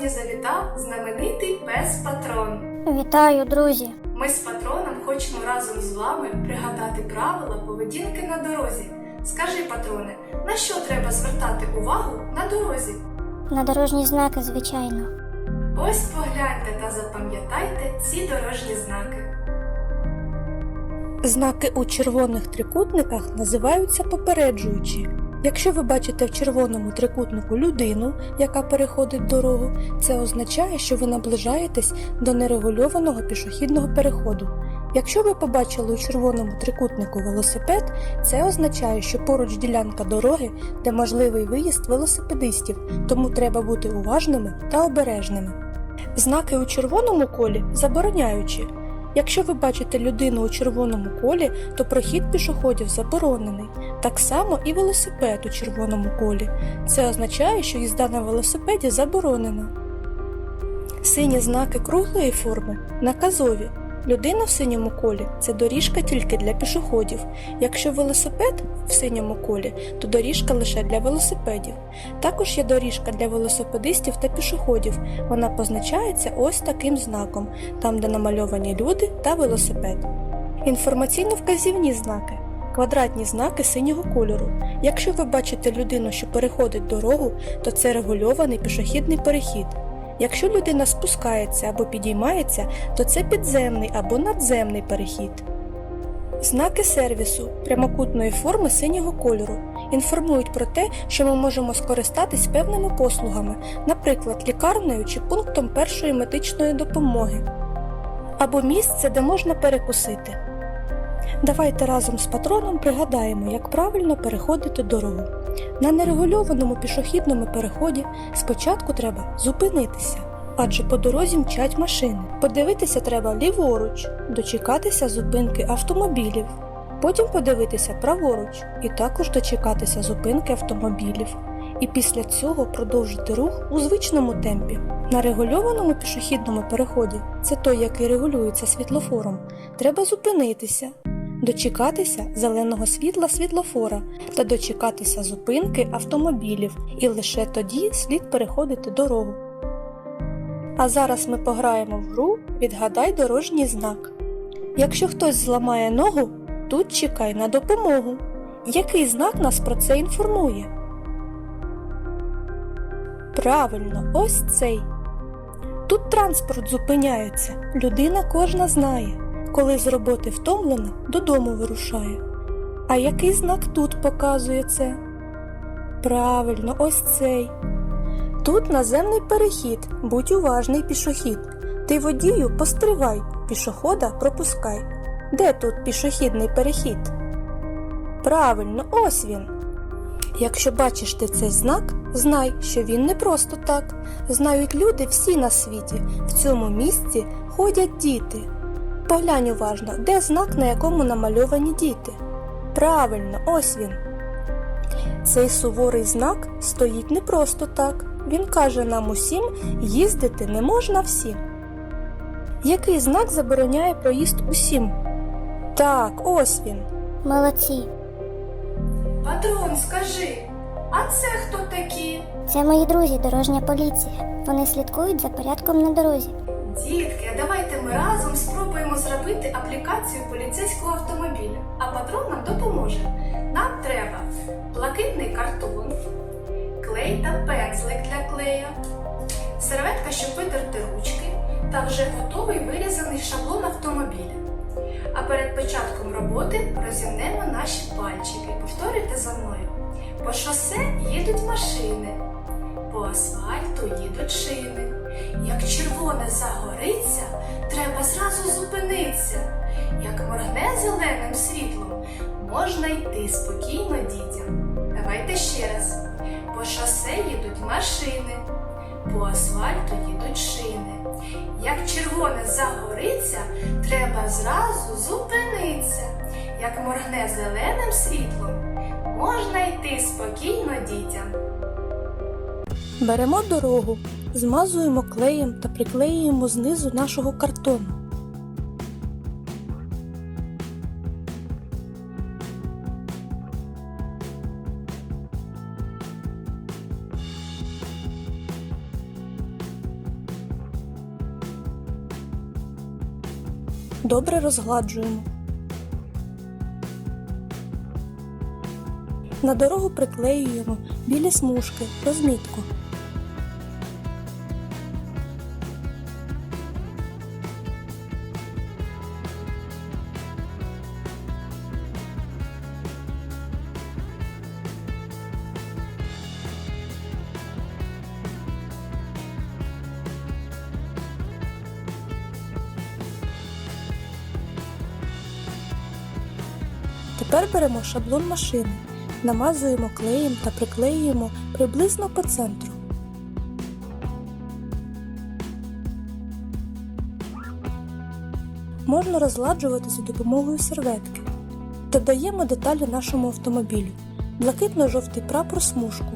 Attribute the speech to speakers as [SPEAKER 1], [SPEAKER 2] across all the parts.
[SPEAKER 1] сьогодні завітав знаменитий пес Патрон.
[SPEAKER 2] Вітаю, друзі!
[SPEAKER 1] Ми з патроном хочемо разом з вами пригадати правила поведінки на дорозі. Скажи, патроне, на що треба звертати увагу на дорозі?
[SPEAKER 2] На дорожні знаки, звичайно.
[SPEAKER 1] Ось погляньте та запам'ятайте ці дорожні знаки.
[SPEAKER 3] Знаки у червоних трикутниках називаються попереджуючі. Якщо ви бачите в червоному трикутнику людину, яка переходить дорогу, це означає, що ви наближаєтесь до нерегульованого пішохідного переходу. Якщо ви побачили у червоному трикутнику велосипед, це означає, що поруч ділянка дороги, де можливий виїзд велосипедистів, тому треба бути уважними та обережними. Знаки у червоному колі забороняючі. Якщо ви бачите людину у червоному колі, то прохід пішоходів заборонений. Так само і велосипед у червоному колі. Це означає, що їзда на велосипеді заборонена. Сині знаки круглої форми наказові. Людина в синьому колі це доріжка тільки для пішоходів. Якщо велосипед в синьому колі, то доріжка лише для велосипедів. Також є доріжка для велосипедистів та пішоходів. Вона позначається ось таким знаком, там де намальовані люди та велосипед. Інформаційно-вказівні знаки. Квадратні знаки синього кольору. Якщо ви бачите людину, що переходить дорогу, то це регульований пішохідний перехід. Якщо людина спускається або підіймається, то це підземний або надземний перехід. Знаки сервісу прямокутної форми синього кольору інформують про те, що ми можемо скористатись певними послугами, наприклад, лікарнею чи пунктом першої медичної допомоги, або місце, де можна перекусити. Давайте разом з патроном пригадаємо, як правильно переходити дорогу. На нерегульованому пішохідному переході спочатку треба зупинитися, адже по дорозі мчать машини. Подивитися треба ліворуч, дочекатися зупинки автомобілів. Потім подивитися праворуч і також дочекатися зупинки автомобілів. І після цього продовжити рух у звичному темпі. На регульованому пішохідному переході, це той, який регулюється світлофором, треба зупинитися, дочекатися зеленого світла світлофора та дочекатися зупинки автомобілів, і лише тоді слід переходити дорогу. А зараз ми пограємо в гру Відгадай дорожній знак. Якщо хтось зламає ногу, тут чекай на допомогу. Який знак нас про це інформує? Правильно, ось цей. Тут транспорт зупиняється, людина кожна знає, коли з роботи втомлена, додому вирушає. А який знак тут показує це? Правильно, ось цей. Тут наземний перехід, будь уважний пішохід. Ти водію постривай, пішохода пропускай. Де тут пішохідний перехід? Правильно, ось він. Якщо бачиш ти цей знак, знай, що він не просто так. Знають люди всі на світі. В цьому місці ходять діти. Поглянь уважно, де знак, на якому намальовані діти. Правильно, ось він. Цей суворий знак стоїть не просто так. Він каже нам усім, їздити не можна всім. Який знак забороняє проїзд усім? Так, ось він.
[SPEAKER 2] Молодці!
[SPEAKER 1] Патрон, скажи, а це хто такі?
[SPEAKER 2] Це мої друзі, дорожня поліція. Вони слідкують за порядком на дорозі.
[SPEAKER 1] Дітки, а давайте ми разом спробуємо зробити аплікацію поліцейського автомобіля, а патрон нам допоможе. Нам треба блакитний картон, клей та пензлик для клея, серветка, щоб витерти ручки, та вже готовий вирізаний шаблон автомобіля. А перед початком роботи розімнемо наші пальчики. Повторюйте за мною. По шосе їдуть машини, по асфальту їдуть шини. Як червоне загориться, треба зразу зупинитися. Як моргне зеленим світлом, можна йти спокійно дітям. Давайте ще раз. По шосе їдуть машини, по асфальту їдуть шини. Як червоне загориться, треба зразу зупинитися. Як моргне зеленим світлом, можна йти спокійно дітям.
[SPEAKER 3] Беремо дорогу, змазуємо клеєм та приклеюємо знизу нашого картону. Добре розгладжуємо. На дорогу приклеюємо білі смужки, розмітку. Тепер беремо шаблон машини, намазуємо клеєм та приклеюємо приблизно по центру. Можна розладжуватися допомогою серветки. Додаємо деталі нашому автомобілю. Блакитно-жовтий прапор смужку.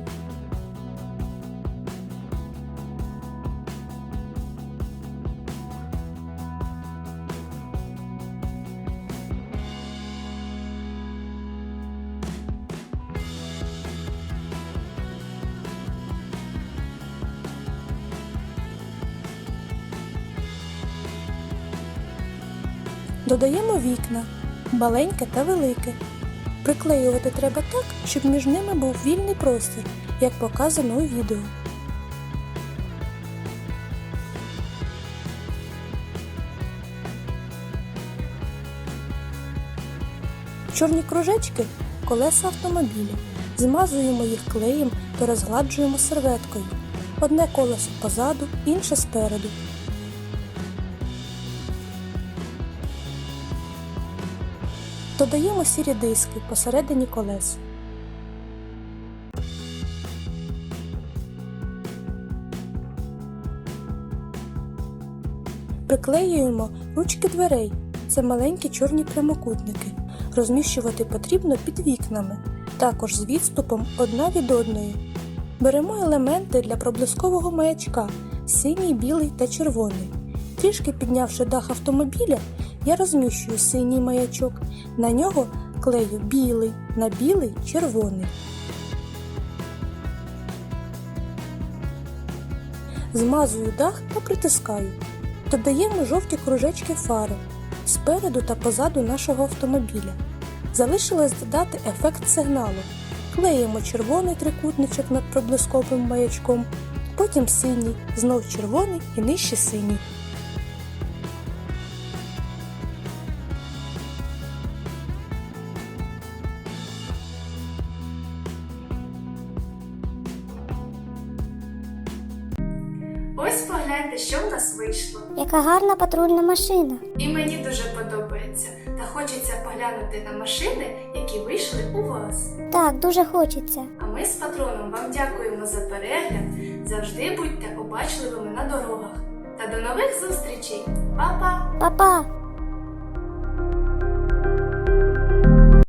[SPEAKER 3] Додаємо вікна, маленьке та велике. Приклеювати треба так, щоб між ними був вільний простір, як показано у відео. Чорні кружечки колеса автомобіля. Змазуємо їх клеєм та розгладжуємо серветкою. Одне колесо позаду, інше спереду. Додаємо сірі диски посередині колес. Приклеюємо ручки дверей. Це маленькі чорні прямокутники. Розміщувати потрібно під вікнами, також з відступом одна від одної. Беремо елементи для проблискового маячка синій, білий та червоний. Трішки піднявши дах автомобіля, я розміщую синій маячок. На нього клею білий, на білий червоний. Змазую дах та притискаю. Додаємо жовті кружечки фари спереду та позаду нашого автомобіля. Залишилось додати ефект сигналу. Клеїмо червоний трикутничок над проблисковим маячком, потім синій, знов червоний і нижче синій.
[SPEAKER 1] Погляньте, що в нас вийшло.
[SPEAKER 2] Яка гарна патрульна машина.
[SPEAKER 1] І мені дуже подобається. Та хочеться поглянути на машини, які вийшли у вас.
[SPEAKER 2] Так, дуже хочеться.
[SPEAKER 1] А ми з патроном вам дякуємо за перегляд. Завжди будьте обачливими на дорогах. Та до нових зустрічей. Па-па!
[SPEAKER 2] Па-па!